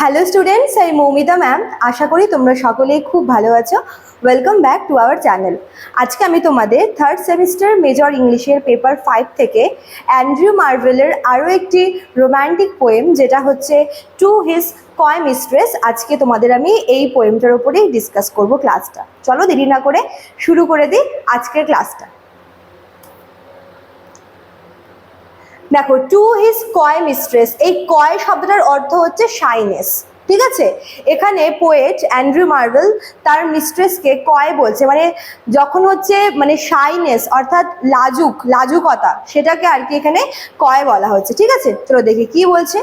Hello students আমি Moumita ma'am আশা করি তোমরা সকলেই খুব ভালো আছো। Welcome back to our channel আজকে আমি তোমাদের থার্ড সেমিস্টার মেজর ইংলিশের পেপার ফাইভ থেকে অ্যান্ড্রিউ মার্ভেলের আরও একটি রোম্যান্টিক পোয়েম যেটা হচ্ছে টু হিজ কয় মিস্ট্রেস আজকে তোমাদের আমি এই পোয়েমটার ওপরেই ডিসকাস করব ক্লাসটা চলো দেরি না করে শুরু করে দিই আজকের ক্লাসটা দেখো টু হিজ কয় মিস্ট্রেস এই কয় শব্দটার অর্থ হচ্ছে শাইনেস ঠিক আছে? এখানে পোয়েট অ্যান্ড্রু মার্বেল তার মিস্ট্রেসকে কয় বলছে মানে যখন হচ্ছে মানে শাইনেস অর্থাৎ লাজুক, লাজুকতা, সেটাকে আর কি এখানে কয় বলা হচ্ছে, ঠিক আছে? চলো দেখি, কি বলছে?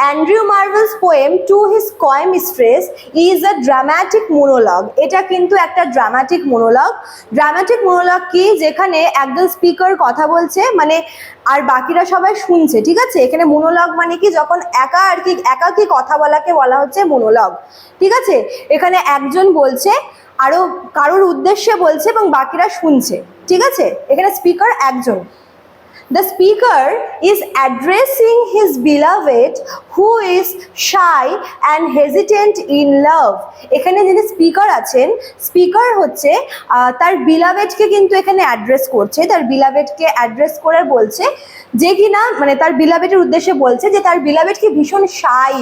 Andrew Marvell's poem to his coy mistress is a dramatic monologue. এটা কিন্তু একটা ড্রামাটিক মোনোলগ। ড্রামাটিক মোনোলগ কি? যেখানে একজন স্পিকার কথা বলছে মানে আর বাকিরা সবাই শুনছে, ঠিক আছে? এখানে মোনোলগ মানে কি? যখন একা আর কি, একাকি কথা বলাকে বলা হচ্ছে মোনোলগ, ঠিক আছে? এখানে একজন বলছে আরও কারোর উদ্দেশ্যে বলছে এবং বাকিরা শুনছে, ঠিক আছে? এখানে স্পিকার একজন। The speaker is addressing his beloved who is shy and hesitant in love. এখানে যিনি স্পিকার আছেন স্পিকার হচ্ছে তার বিলাভেডকে কিন্তু এখানে অ্যাড্রেস করছে তার বিলাভেডকে অ্যাড্রেস করে বলছে যে কিনা মানে তার বিলাভেডের উদ্দেশ্যে বলছে যে তার বিলাভেডকে ভীষণ শাই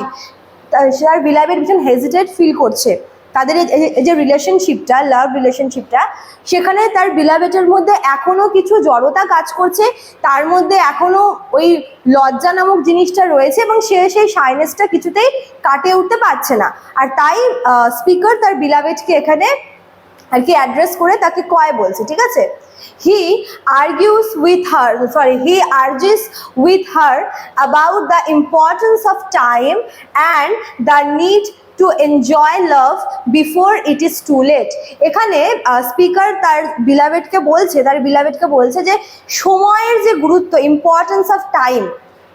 তার বিলাভেড ভীষণ হেজিটেট ফিল করছে তাদের এই- যে রিলেশনশিপটা লাভ রিলেশনশিপটা সেখানে তার বিলাবেটের মধ্যে এখনও কিছু জড়তা কাজ করছে। তার মধ্যে এখনও ওই লজ্জা নামক জিনিসটা রয়েছে এবং সে সেই শাইনেসটা কিছুতেই কাটিয়ে উঠতে পারছে না। আর তাই স্পিকার তার বিলাবেটকে এখানে আর কি অ্যাড্রেস করে তাকে কয় বলছে, ঠিক আছে? He argues with her sorry he urges with her about the importance of time and the need to enjoy love before it is too late এখানে স্পিকার তার বিলাবেটকে বলছে, তার বিলাবেটকে বলছে যে সময়ের যে গুরুত্ব ইম্পর্টেন্স অফ টাইম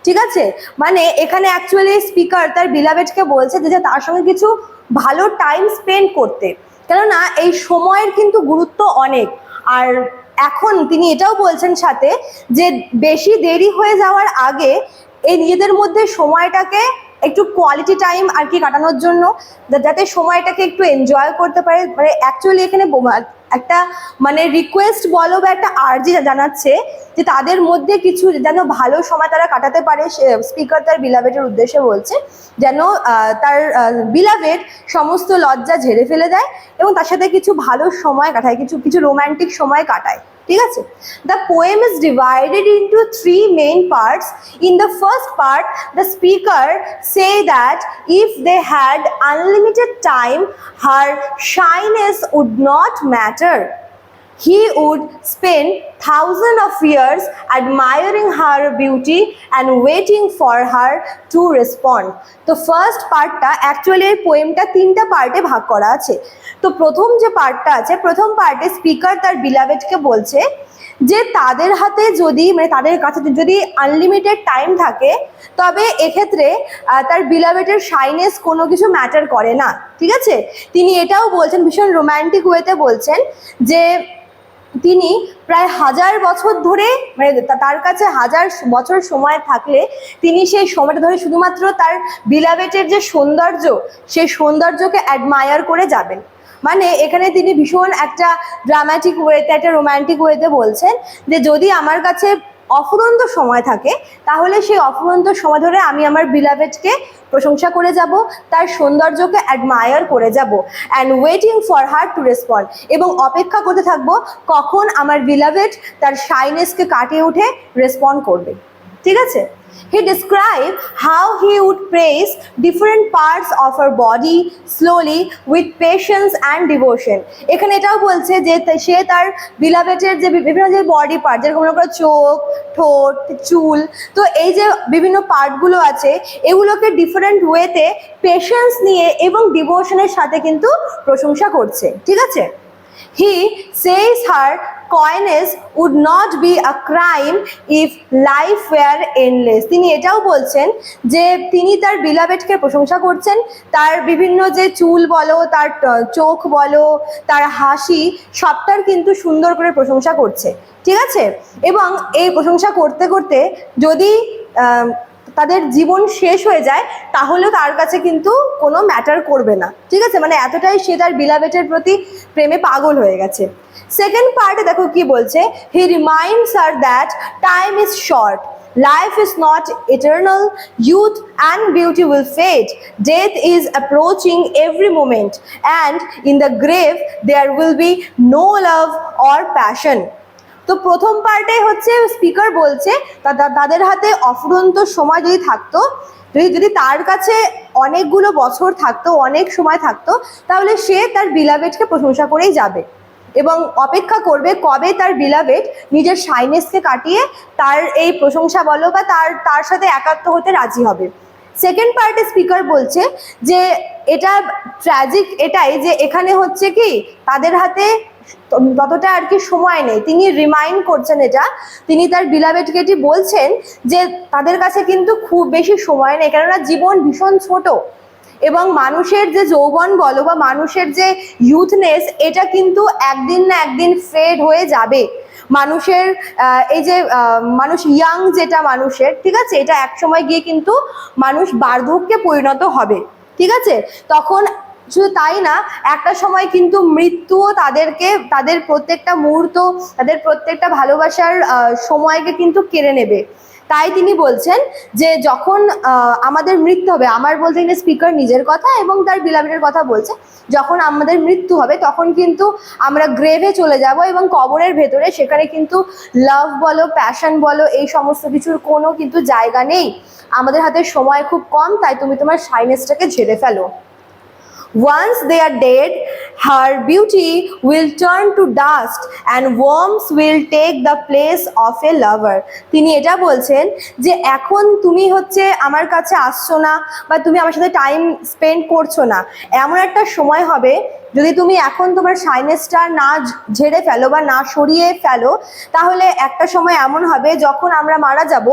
ঠিক আছে? মানে এখানে অ্যাকচুয়ালি স্পিকার তার বিলাবেটকে বলছে যে যে তার সঙ্গে কিছু ভালো টাইম স্পেন্ড করতে। কেননা এই সময়ের কিন্তু গুরুত্ব অনেক। আর এখন তিনি এটাও বলছেন সাথে যে বেশি দেরি হয়ে যাওয়ার আগে এই নিজেদের মধ্যে সময়টাকে একটু কোয়ালিটি টাইম আর কি কাটানোর জন্য যাতে সময়টাকে একটু এনজয় করতে পারে। মানে অ্যাকচুয়ালি এখানে একটা মানে রিকোয়েস্ট বলো বা একটা আর্জি জানাচ্ছে যে তাদের মধ্যে কিছু যেন ভালো সময় তারা কাটাতে পারে স্পিকার তার বিলাভেটের উদ্দেশ্যে বলছে, যেন তার বিলাভেট সমস্ত লজ্জা ঝেড়ে ফেলে দেয় এবং তার সাথে কিছু ভালো সময় কাটায়, কিছু কিছু রোমান্টিক সময় কাটায়। ঠিক আছে? The poem is divided into three main parts in the first part the speaker say that if they had unlimited time her shyness would not matter he would spend thousands of years admiring her beauty and waiting for her to respond. তো first পার্টটা actually এই পোয়েমটা তিনটা পার্টে ভাগ করা আছে। তো প্রথম যে পার্টটা আছে, প্রথম পার্টে স্পিকার তার বিলাভেটকে বলছে যে তাদের হাতে যদি মানে তাদের কাছে যদি আনলিমিটেড টাইম থাকে, তবে এক্ষেত্রে তার বিলাভেটের শাইনেস কোনো কিছু ম্যাটার করে না। ঠিক আছে? তিনি এটাও বলছেন, ভীষণ রোম্যান্টিক ওয়েতে বলছেন যে তিনি প্রায় হাজার বছর ধরে মানে তার কাছে হাজার বছর সময় থাকলে তিনি সেই সময়টা ধরে শুধুমাত্র তার বিলাবেটের যে সৌন্দর্য, সেই সৌন্দর্যকে অ্যাডমায়ার করে যাবেন। মানে এখানে তিনি ভীষণ একটা ড্রামাটিক ওয়েতে একটা রোম্যান্টিক ওয়েতে বলছেন যে, যদি আমার কাছে অফুরন্ত সময় থাকে, তাহলে সেই অফুরন্ত সময় ধরে আমি আমার বিলাভেটকে প্রশংসা করে যাব, তার সৌন্দর্যকে অ্যাডমায়ার করে যাব and waiting for her to respond এবং অপেক্ষা করতে থাকব কখন আমার বিলাভেট তার শাইনেসকে কাটিয়ে উঠে রেসপন্ড করবে। ঠিক আছে? He describe how he would praise different parts of her body slowly with patience and devotion এখানে এটাও বলছে যে সে তার বিলাভেটের যে বিভিন্ন যে বডি পার্ট যেরকম করো চোখ, ঠোঁট, চুল, তো এই যে বিভিন্ন পার্টগুলো আছে, এগুলোকে ডিফারেন্ট ওয়েতে পেশেন্স নিয়ে এবং ডিভোশনের সাথে কিন্তু প্রশংসা করছে। ঠিক আছে? He says her coyness would not be a crime if life were endless. তিনি এটাও বলছেন যে তিনি তার বিলাবেটকে প্রশংসা করছেন। তার বিভিন্ন যে চুল বলো, তার চোখ বলো, তার হাসি, সবটার কিন্তু সুন্দর করে প্রশংসা করছে। ঠিক আছে? এবং এই প্রশংসা করতে করতে যদি তাদের জীবন শেষ হয়ে যায় তাহলেও তার কাছে কিন্তু কোনো ম্যাটার করবে না ঠিক আছে মানে এতটাই সে তার বিলাবেটের প্রতি প্রেমে পাগল হয়ে গেছে সেকেন্ড পার্টে দেখো কি বলছে he reminds her that time is short Life is not eternal, youth and beauty will fade. Death is approaching every moment, and in the grave, there will be no love or passion. তো প্রথম পার্টে হচ্ছে speaker বলছে তাদের হাতে অফুরন্ত সময় যদি থাকতো, যদি যদি তার কাছে অনেকগুলো বছর থাকতো, অনেক সময় থাকতো, তাহলে সে তার বিলাবেটকে প্রশংসা করেই যাবে। এবং অপেক্ষা করবে কবে তার বিলাবেট নিজের সাইনেসকে কাটিয়ে তার এই প্রশংসা বলো বা তার তার সাথে একাত্ম হতে রাজি হবে। সেকেন্ড পার্টে স্পিকার বলছে যে এটা ট্র্যাজিক এটাই যে এখানে হচ্ছে কি তাদের হাতে ততটা আর কি সময় নেই। তিনি রিমাইন্ড করছেন এটা। তিনি তার বিলাবেটকে এটি বলছেন যে তাদের কাছে কিন্তু খুব বেশি সময় নেই। কেননা জীবন ভীষণ ছোট এবং মানুষের যে যৌবন বলো বা মানুষের যে ইউথনেস এটা কিন্তু একদিন না একদিন ফেড হয়ে যাবে। মানুষের এই যে মানুষ ইয়াং যেটা মানুষের, ঠিক আছে? এটা এক সময় গিয়ে কিন্তু মানুষ বার্ধক্যে পরিণত হবে, ঠিক আছে? তখন শুধু তাই না, একটা সময় কিন্তু মৃত্যুও তাদেরকে, তাদের প্রত্যেকটা মুহূর্ত, তাদের প্রত্যেকটা ভালোবাসার সময়কে কিন্তু কেড়ে নেবে। তাই তিনি বলছেন যে যখন আমাদের মৃত্যু হবে, আমার বলতে গেলে স্পিকার নিজের কথা এবং তার বিলাবিটের কথা বলছে, যখন আমাদের মৃত্যু হবে, তখন কিন্তু আমরা গ্রেভে চলে যাব এবং কবরের ভেতরে সেখানে কিন্তু লাভ বলো প্যাশন বলো, এই সমস্ত কিছুর কোনো কিন্তু জায়গা নেই। আমাদের হাতে সময় খুব কম, তাই তুমি তোমার সাইনেসটাকে ঝেড়ে ফেলো। Once they are dead, her beauty will turn to dust and worms will take the place of a lover. তিনি এটা বলছেন যে এখন তুমি হচ্ছে আমার কাছে আসছো না বা তুমি আমার সাথে টাইম স্পেন্ড করছ না এমন একটা সময় হবে যদি তুমি এখন তোমার সাইনেসটা না ঝেড়ে ফেলো বা না সরিয়ে ফেলো, তাহলে একটা সময় এমন হবে যখন আমরা মারা যাব,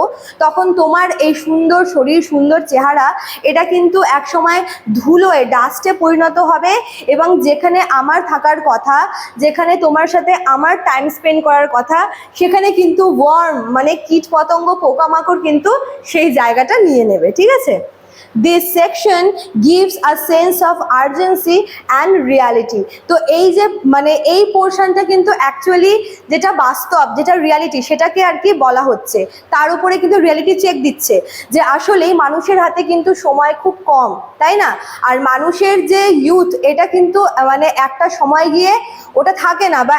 তখন তোমার এই সুন্দর শরীর, সুন্দর চেহারা, এটা কিন্তু এক সময় ধুলোয় ডাস্টে পরিণত হবে এবং যেখানে আমার থাকার কথা, যেখানে তোমার সাথে আমার টাইম স্পেন্ড করার কথা, সেখানে কিন্তু ওয়ার্ম মানে কীট পতঙ্গ পোকামাকড় কিন্তু সেই জায়গাটা নিয়ে নেবে, ঠিক আছে? This section gives a sense of urgency and reality তো এই যে মানে এই পোর্শনটা কিন্তু অ্যাকচুয়ালি যেটা বাস্তব, যেটা রিয়ালিটি সেটাকে আর কি বলা হচ্ছে। তার উপরে কিন্তু রিয়ালিটি চেক দিচ্ছে যে আসলেই মানুষের হাতে কিন্তু সময় খুব কম, তাই না? আর মানুষের যে ইউথ এটা কিন্তু মানে একটা সময় গিয়ে ওটা থাকে না, বা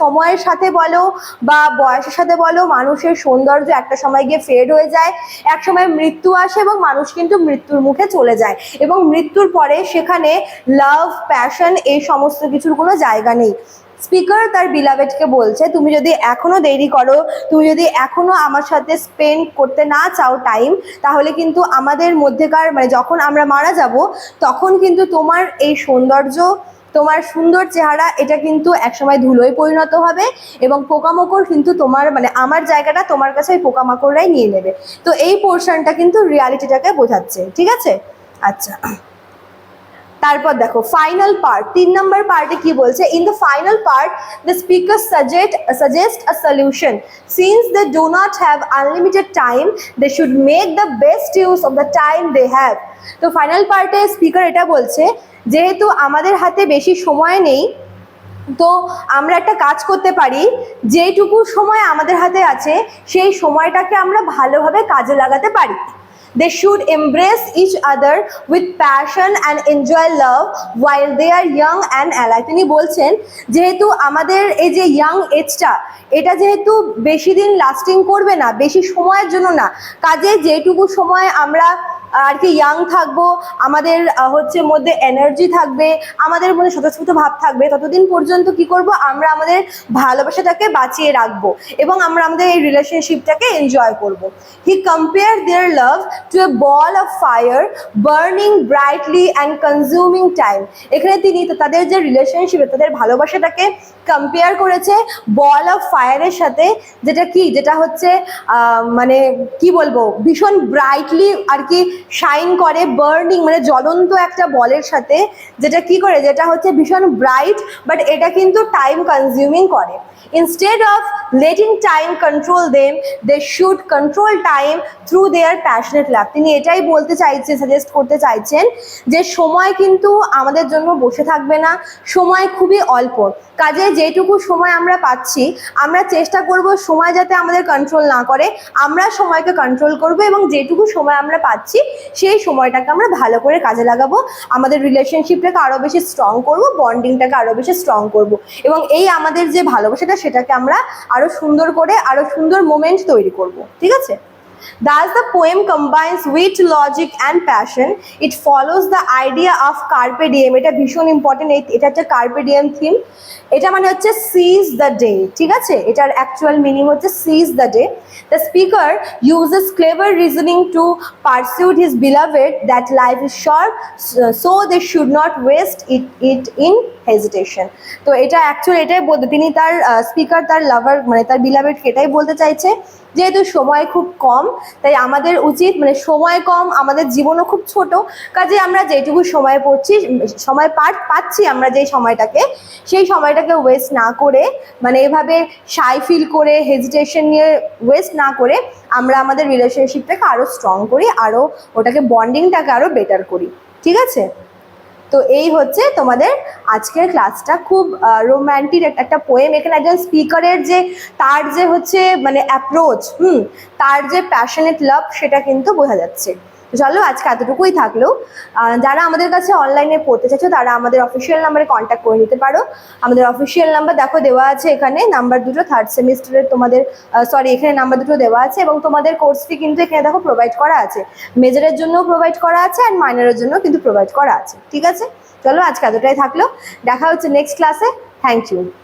সময়ের সাথে বলো বা বয়সের সাথে বলো, মানুষের সৌন্দর্য একটা সময় গিয়ে ফেড হয়ে যায়। এক সময় মৃত্যু আসে এবং মানুষ কিন্তু মৃত্যুর মুখে চলে যায় এবং মৃত্যুর পরে সেখানে লাভ প্যাশন এই সমস্ত কিছুর কোনো জায়গা নেই। স্পিকার তার বিলাবেটকে বলছে, তুমি যদি এখনও দেরি করো, তুমি যদি এখনও আমার সাথে স্পেন্ড করতে না চাও টাইম তাহলে কিন্তু আমাদের মধ্যেকার মানে যখন আমরা মারা যাব, তখন কিন্তু তোমার এই সৌন্দর্য তোমার সুন্দর চেহারা, এটা কিন্তু একসময় ধুলোয় পরিণত হবে এবং পোকামাকড় কিন্তু তোমার মানে আমার জায়গাটা তোমার কাছে ওই পোকামাকড়রাই নিয়ে নেবে। তো এই পোর্শনটা কিন্তু রিয়ালিটিটাকে বোঝাচ্ছে, ঠিক আছে? আচ্ছা। তারপর দেখো ফাইনাল পার্ট তিন নম্বর পার্টে কি বলছে? In the final part the speaker suggest suggest a solution since they do not have unlimited time they should make the best use of the time they have তো ফাইনাল পার্টে speaker এটা বলছে, যেহেতু আমাদের হাতে বেশি সময় নেই, তো আমরা একটা কাজ করতে পারি। যেটুকু সময় আমাদের হাতে আছে, সেই সময়টাকে আমরা ভালোভাবে কাজে লাগাতে পারি। They should embrace each other with passion and enjoy love while they are young and alive তিনি বলছেন, যেহেতু আমাদের এই যে ইয়াং এজটা এটা যেহেতু বেশি দিন লাস্টিং করবে না, বেশি সময়ের জন্য না, কাজে যেটুকু সময় আমরা আর কি ইয়াং থাকব, আমাদের হচ্ছে মধ্যে এনার্জি থাকবে, আমাদের মধ্যে স্বতঃস্ফূর্ত ভাব থাকবে, ততদিন পর্যন্ত কি করব, আমরা আমাদের ভালোবাসাটাকে বাঁচিয়ে রাখব এবং আমরা আমাদের এই রিলেশনশিপটাকে এনজয় করব। He compare their love to a ball of fire burning brightly and consuming time এখানে তিনি তাদের যে রিলেশনশিপ তাদের ভালোবাসাটাকে কম্পেয়ার করেছে বল অফ ফায়ারের সাথে, যেটা কি, যেটা হচ্ছে মানে কি বলব, ভীষণ ব্রাইটলি আর কি শাইন করে, বার্নিং মানে জ্বলন্ত একটা বলের সাথে, যেটা কি করে, যেটা হচ্ছে ভীষণ ব্রাইট, বাট এটা কিন্তু টাইম কনজিউমিং করে। Instead of letting time control them, they should control time through their passionate love. তিনি এটাই বলতে চাইছে সাজেস্ট করতে চাইছেন যে সময় কিন্তু আমাদের জন্য বসে থাকবে না, সময় খুবই অল্প। কাজে যেটুকু সময় আমরা পাচ্ছি, আমরা চেষ্টা করব সময় যাতে আমাদের কন্ট্রোল না করে, আমরা সময়কে কন্ট্রোল করব এবং যেটুকু সময় আমরা পাচ্ছি, সেই সময়টাকে আমরা ভালো করে কাজে লাগাবো, আমাদের রিলেশনশিপটাকে আরও বেশি স্ট্রং করব বন্ডিংটাকে আরও বেশি স্ট্রং করব। এবং এই আমাদের যে ভালোবাসাটা সেটাকে আমরা আরও সুন্দর করে আরও সুন্দর মোমেন্ট তৈরি করব। ঠিক আছে? Thus, the poem combines wit, logic, and passion. It follows the idea of carpe diem. এটা ভীষণ ইম্পর্টেন্ট এটা একটা carpe diem থিম এটা মানে হচ্ছে সিজ দ্য ডে ঠিক আছে? এটার অ্যাকচুয়াল মিনিং হচ্ছে seize the day the speaker uses clever reasoning to persuade his beloved that life is short so they should not waste it it in hesitation তো এটা actually এটাই বলতে, তিনি তার স্পিকার তার লাভার মানে তার বিলাভেডকে এটাই বলতে চাইছে, যেহেতু সময় খুব কম, তাই আমাদের উচিত মানে সময় কম, আমাদের জীবনও খুব ছোট, কাজে আমরা যেটুকু সময় পড়ছি, সময় পার, পাচ্ছি আমরা যেই সময়টাকে, সেই সময়টাকে ওয়েস্ট না করে মানে এভাবে সাই ফিল করে হেজিটেশন নিয়ে ওয়েস্ট না করে, আমরা আমাদের রিলেশনশিপটাকে আরও স্ট্রং করি আরও ওটাকে বন্ডিংটাকে আরও বেটার করি। ঠিক আছে? তো এই হচ্ছে তোমাদের আজকের ক্লাসটা খুব রোম্যান্টিক একটা পোয়েম এখানে একজন স্পিকারের যে, তার যে হচ্ছে মানে অ্যাপ্রোচ হুম, তার যে প্যাশনেট লাভ সেটা কিন্তু বোঝা যাচ্ছে। চলো, আজকে এতটুকুই থাকল। যারা আমাদের কাছে অনলাইনে পড়তে চাইছো, তারা আমাদের অফিসিয়াল নাম্বারে কন্ট্যাক্ট করে নিতে পারো। আমাদের অফিসিয়াল নাম্বার দেখো, দেওয়া আছে এখানে নাম্বার দুটো থার্ড সেমিস্টারের তোমাদের সরি এখানে নাম্বার দুটো দেওয়া আছে এবং তোমাদের কোর্স ফি কিন্তু এখানে দেখো প্রোভাইড করা আছে। মেজরের জন্যও প্রোভাইড করা আছে অ্যান্ড মাইনরের জন্য কিন্তু প্রোভাইড করা আছে, ঠিক আছে? চলো, আজকে এতটাই থাকল। দেখা হচ্ছে নেক্সট ক্লাসে থ্যাংক ইউ